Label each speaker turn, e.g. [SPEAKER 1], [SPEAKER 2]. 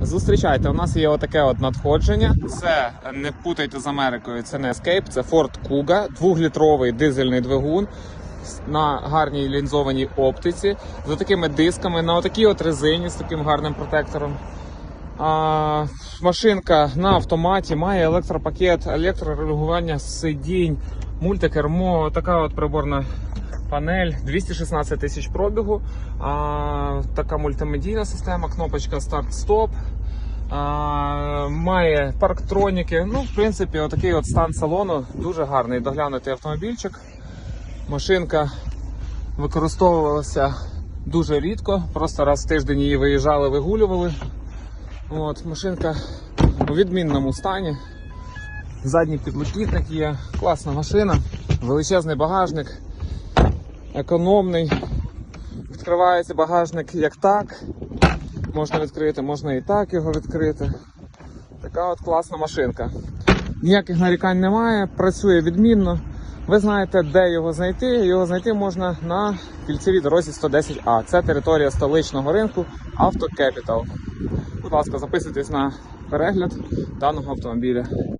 [SPEAKER 1] Зустрічайте, у нас є отаке от надходження. Це не путайте з Америкою, це не Escape, це Ford Kuga, двохлітровий дизельний двигун на гарній лінзованій оптиці, з такими дисками, на отакій от резині з таким гарним протектором. А, машинка на автоматі має електропакет, електрорегулювання сидінь, мультикермо, така от приборна панель, 216 тисяч пробігу, а, така мультимедійна система, кнопочка старт-стоп. Має парктроніки. Ну, в принципі, отакий от стан салону, дуже гарний доглянутий автомобільчик. Машинка використовувалася дуже рідко, просто раз в тиждень її виїжджали, вигулювали. От, машинка у відмінному стані. Задній підлокітник є, класна машина, величезний багажник, економний. Відкривається багажник як так. Можна відкрити, можна і так його відкрити. Така от класна машинка. Ніяких нарікань немає, працює відмінно. Ви знаєте, де його знайти. Його знайти можна на кільцевій дорозі 110А. Це територія столичного ринку Capital. Будь ласка, записуйтесь на перегляд даного автомобіля.